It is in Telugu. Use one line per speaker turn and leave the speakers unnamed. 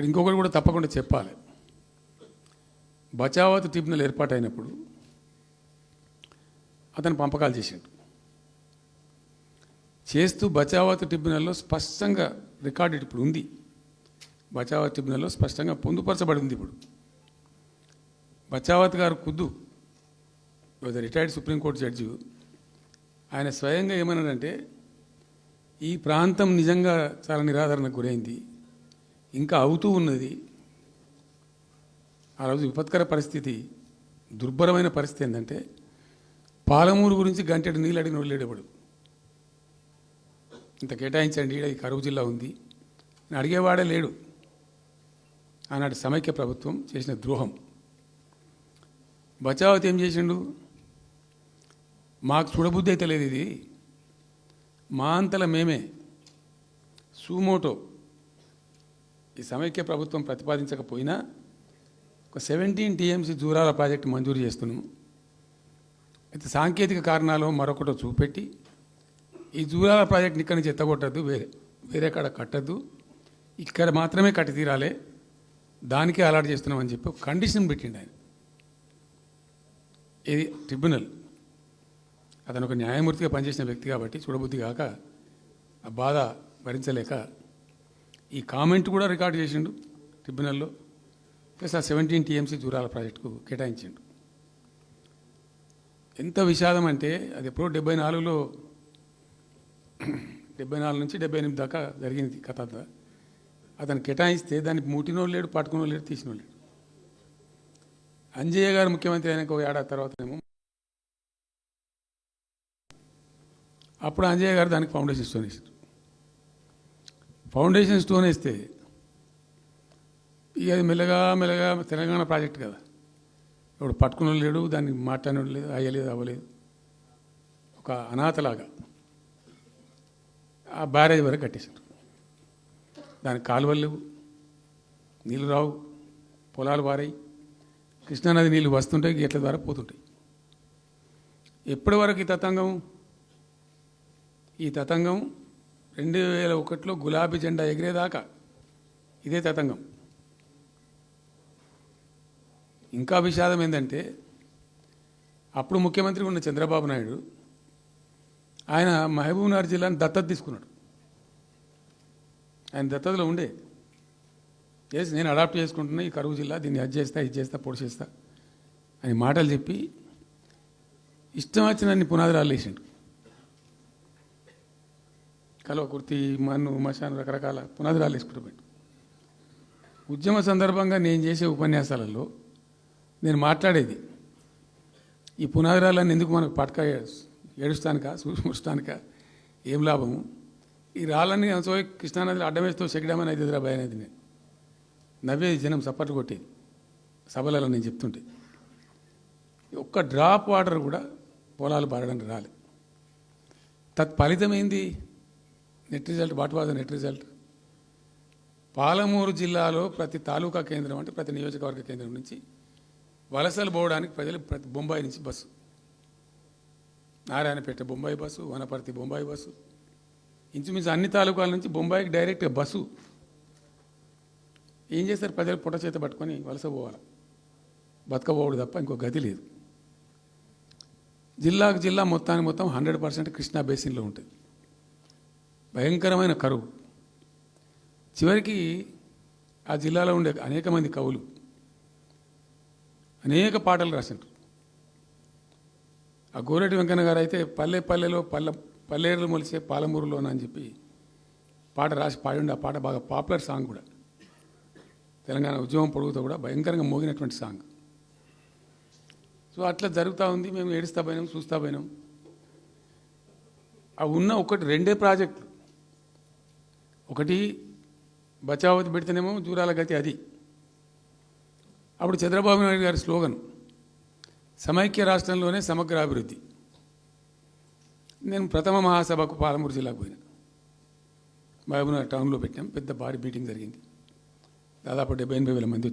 ఇక్కడ ఇంకొకటి కూడా తప్పకుండా చెప్పాలి. బచావత్ ట్రిబ్యునల్ ఏర్పాటైనప్పుడు అతను పంపకాలు చేసిండు. చేస్తూ బచావత్ ట్రిబ్యునల్లో స్పష్టంగా రికార్డెడ్ ఇప్పుడు ఉంది. బచావత్ ట్రిబ్యునల్లో స్పష్టంగా పొందుపరచబడి ఉంది ఇప్పుడు. బచావత్ గారు కుద్దు రిటైర్డ్ సుప్రీంకోర్టు జడ్జి ఆయన స్వయంగా ఏమన్నాడంటే ఈ ప్రాంతం నిజంగా చాలా నిరాదరణకు గురైంది. ఇంకా అవుతూ ఉన్నది. ఆ రోజు విపత్కర పరిస్థితి దుర్భరమైన పరిస్థితి ఏంటంటే పాలమూరు గురించి గంటెడు నీళ్ళు అడిగిన వెళ్ళేటప్పుడు ఇంత కేటాయించండి ఈ కరువు జిల్లా ఉంది. అడిగేవాడే లేడు. ఆనాటి సమైక్య ప్రభుత్వం చేసిన ద్రోహం. బచావత్ ఏం చేసిండు? మాకు చూడబుద్ధి అయితే లేదు ఇది. మా అంతల మేమే. సూమోటో ఈ సమైక్య ప్రభుత్వం ప్రతిపాదించకపోయినా ఒక సెవెంటీన్ టీఎంసీ జూరాల ప్రాజెక్టు మంజూరు చేస్తున్నాము. అయితే సాంకేతిక కారణాలు మరొకటో చూపెట్టి ఈ జూరాల ప్రాజెక్ట్ని ఇక్కడి నుంచి ఎత్తగొట్టద్దు వేరే వేరే కాడ కట్టద్దు ఇక్కడ మాత్రమే కట్టి తీరాలే దానికే అలాట్ చేస్తున్నామని చెప్పి ఒక కండిషన్ పెట్టిండు ఆయన. ఇది ట్రిబ్యునల్. అతను ఒక న్యాయమూర్తిగా పనిచేసిన వ్యక్తి కాబట్టి చూడబుద్ధి కాక ఆ బాధ భరించలేక ఈ కామెంట్ కూడా రికార్డ్ చేసిండు ట్రిబ్యునల్లో. ప్లస్ ఆ సెవెంటీన్ టీఎంసీ జూరాల ప్రాజెక్టుకు కేటాయించిండు. ఎంత విషాదం అంటే అది ఎప్పుడో డెబ్బై నాలుగులో డెబ్బై నాలుగు నుంచి డెబ్బై ఎనిమిది దాకా జరిగింది కథ అంతా. అతను కేటాయిస్తే దాన్ని ముట్టినో లేడు పట్టుకునో లేడు తీసినో లేడు. అంజయ్య గారు ముఖ్యమంత్రి అయినాక ఒక ఏడాది తర్వాతనేమో అప్పుడు అంజయ్య గారు దానికి ఫౌండేషన్ స్టోన్ ఫౌండేషన్ స్టోన్ వేస్తే ఇక అది మెల్లగా మెల్లగా తెలంగాణ ప్రాజెక్ట్ కదా. ఇప్పుడు పట్టుకున్న లేడు దాన్ని మాట్లాడినోడు లేదు అయ్యలేదు అవ్వలేదు. ఒక అనాథలాగా ఆ బ్యారేజ్ వరకు కట్టేశారు. దానికి కాలువలు లేవు నీళ్ళు రావు పొలాలు వారాయి కృష్ణానది నీళ్ళు వస్తుంటాయి గేట్ల ద్వారా పోతుంటాయి. ఎప్పటి వరకు ఈ తతంగం? ఈ తతంగం రెండు వేల ఒకటిలో గులాబీ జెండా ఎగిరేదాకా ఇదే తతంగం. ఇంకా విషాదం ఏంటంటే అప్పుడు ముఖ్యమంత్రి ఉన్న చంద్రబాబు నాయుడు ఆయన మహబూబ్నగర్ జిల్లాని దత్తత తీసుకున్నాడు. ఆయన దత్తతలో ఉండే. చేసి నేను అడాప్ట్ చేసుకుంటున్నా ఈ కరువు జిల్లా దీన్ని అది చేస్తా ఇది చేస్తా పొడి చేస్తా అని మాటలు చెప్పి ఇష్టం వచ్చినన్ని పునాదిరాలు వేసిండు. కలువ కుర్తి మన్ను మశాను రకరకాల పునాదిరాలు వేసుకుంటూ ఉద్యమ సందర్భంగా నేను చేసే ఉపన్యాసాలలో నేను మాట్లాడేది ఈ పునాదిరాలన్నీ ఎందుకు మనకు పట్క ఏడుస్తానుక చూస్తానిక ఏం లాభము? ఈ రాళ్ళని సో కృష్ణానదిలో అడ్డమేస్తూ చెక్కడమని అయితే ఎదురా భయం అనేది నేను. నవ్వేది జనం సప్పట్లు కొట్టేది సభలలో నేను చెప్తుంటే. ఒక్క డ్రాప్ వాటర్ కూడా పొలాలు పారడానికి రాలేదు తత్ఫలితమైంది? Net result what was net result? Palamuru జిల్లాలో ప్రతి తాలూకా కేంద్రం అంటే ప్రతి నియోజకవర్గ కేంద్రం నుంచి వలసలు పోవడానికి ప్రజలు ప్రతి బొంబాయి నుంచి bus. Narayanpet Bombay bus Wanaparthy Bombay bus. ఇంచుమించు అన్ని తాలూకాల నుంచి బొంబాయికి డైరెక్ట్గా బస్సు. ఏం చేస్తారు? ప్రజలు పుట్ట చేత పట్టుకొని వలస పోవాలి. బతకపోవడు తప్ప ఇంకో గతి లేదు. జిల్లాకు జిల్లా మొత్తానికి మొత్తం హండ్రెడ్ పర్సెంట్ కృష్ణా బేసిన్లో ఉంటుంది. భయంకరమైన కరువు. చివరికి ఆ జిల్లాలో ఉండే అనేక మంది కవులు అనేక పాటలు రాసిండ్రు. ఆ గోరటి వెంకన్న గారు అయితే పల్లె పల్లెలో పల్లె పల్లెలు మొలిసే పాలమూరులోన అని చెప్పి పాట రాసి పాడిండి. ఆ పాట బాగా పాపులర్ సాంగ్ కూడా. తెలంగాణ ఉద్యమం పొడుగుతో కూడా భయంకరంగా మోగినటువంటి సాంగ్. సో అట్లా జరుగుతూ ఉంది. మేము ఏడుస్తా పోయినాం చూస్తా పోయినాం. ఆ ఉన్న ఒకటి రెండే ప్రాజెక్టులు. ఒకటి బచావతి పెడితేనేమో దూరాల గతి అది. అప్పుడు చంద్రబాబు నాయుడు గారి స్లోగన్ సమైక్య రాష్ట్రంలోనే సమగ్ర అభివృద్ధి. నేను ప్రథమ మహాసభకు పాలమూరు జిల్లాకు పోయినా. మహబూబ్నగర్ టౌన్లో పెట్టాం పెద్ద భారీ మీటింగ్ జరిగింది. దాదాపు డెబ్బై ఎనభై వేల మంది